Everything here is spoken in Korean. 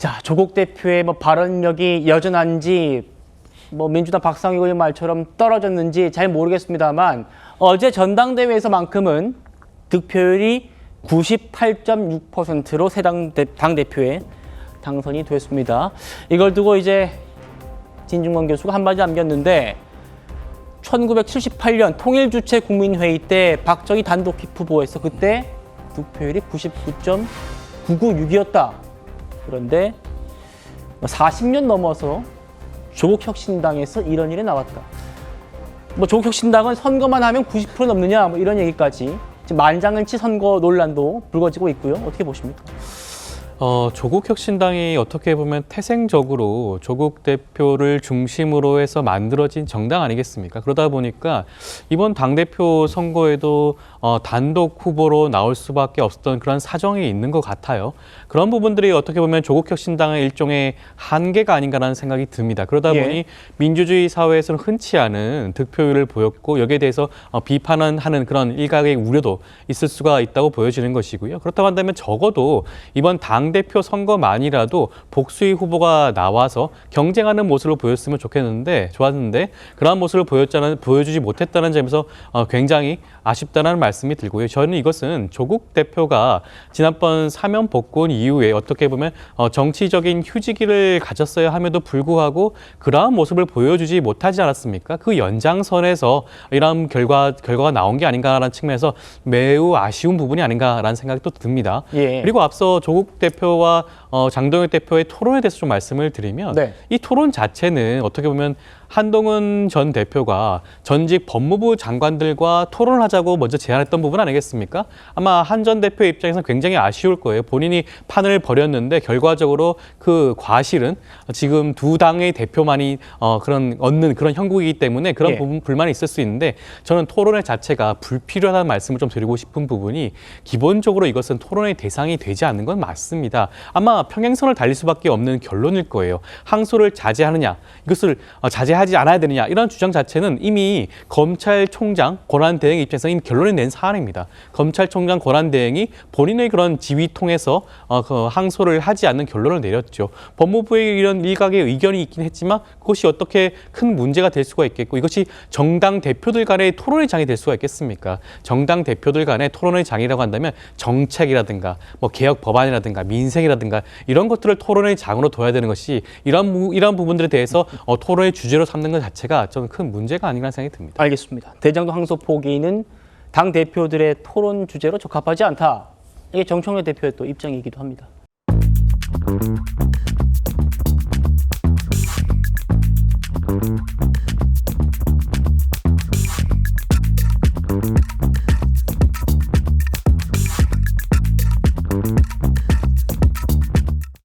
자, 조국 대표의 뭐 발언력이 여전한지 뭐 민주당 박상희 의원 말처럼 떨어졌는지 잘 모르겠습니다만 어제 전당대회에서만큼은 득표율이 98.6%로 새당 당 대표에 당선이 됐습니다. 이걸 두고 이제 진중권 교수가 한마디 남겼는데 1978년 통일주체 국민회의 때 박정희 단독 후보에서 그때 득표율이 99.996이었다. 그런데 40년 넘어서 조국혁신당에서 이런 일이 나왔다. 뭐 조국혁신당은 선거만 하면 90% 넘느냐 뭐 이런 얘기까지 만장일치 선거 논란도 불거지고 있고요. 어떻게 보십니까? 어, 조국 혁신당이 어떻게 보면 태생적으로 조국 대표를 중심으로 해서 만들어진 정당 아니겠습니까? 그러다 보니까 이번 당대표 선거에도 어, 단독 후보로 나올 수밖에 없었던 그런 사정이 있는 것 같아요. 그런 부분들이 어떻게 보면 조국 혁신당의 일종의 한계가 아닌가라는 생각이 듭니다. 그러다 예. 보니 민주주의 사회에서는 흔치 않은 득표율을 보였고 여기에 대해서 어, 비판은 하는 그런 일각의 우려도 있을 수가 있다고 보여지는 것이고요. 그렇다고 한다면 적어도 이번 당 대표 선거만이라도 복수의 후보가 나와서 경쟁하는 모습을 보였으면 좋겠는데 좋았는데 그러한 모습을 보였자는 보여주지 못했다는 점에서 어, 굉장히 아쉽다는 말씀이 들고요. 저는 이것은 조국 대표가 지난번 사면 복권 이후에 어떻게 보면 어, 정치적인 휴지기를 가졌어야 함에도 불구하고 그러한 모습을 보여주지 못하지 않았습니까? 그 연장선에서 이러한 결과 결과가 나온 게 아닌가라는 측면에서 매우 아쉬운 부분이 아닌가라는 생각이 또 듭니다. 예. 그리고 앞서 조국 대표 와 어, 장동혁 대표의 토론에 대해서 좀 말씀을 드리면 네. 이 토론 자체는 어떻게 보면 한동훈 전 대표가 전직 법무부 장관들과 토론을 하자고 먼저 제안했던 부분 아니겠습니까? 아마 한 전 대표 입장에서는 굉장히 아쉬울 거예요. 본인이 판을 벌였는데 결과적으로 그 과실은 지금 두 당의 대표만이 어, 그런 얻는 그런 형국이기 때문에 그런 예. 부분 불만이 있을 수 있는데 저는 토론의 자체가 불필요하다는 말씀을 좀 드리고 싶은 부분이 기본적으로 이것은 토론의 대상이 되지 않는 건 맞습니다. 아마 평행선을 달릴 수밖에 없는 결론일 거예요. 항소를 자제하느냐, 이것을 어, 자제하 지 않아야 되느냐 이런 주장 자체는 이미 검찰총장 권한 대행 입장에서 이미 결론을 낸 사안입니다. 검찰총장 권한 대행이 본인의 그런 지휘 통해서 어, 그 항소를 하지 않는 결론을 내렸죠. 법무부의 이런 일각의 의견이 있긴 했지만 그것이 어떻게 큰 문제가 될 수가 있겠고 이것이 정당 대표들 간의 토론의 장이 될 수가 있겠습니까? 정당 대표들 간의 토론의 장이라고 한다면 정책이라든가 뭐 개혁 법안이라든가 민생이라든가 이런 것들을 토론의 장으로 둬야 되는 것이 이런 부- 이런 부분들에 대해서 어, 토론의 주제로 삼는 것 자체가 저는 큰 문제가 아닌가 생각이 듭니다. 알겠습니다. 대장동 항소 포기는 당 대표들의 토론 주제로 적합하지 않다. 이게 정청래 대표의 또 입장이기도 합니다.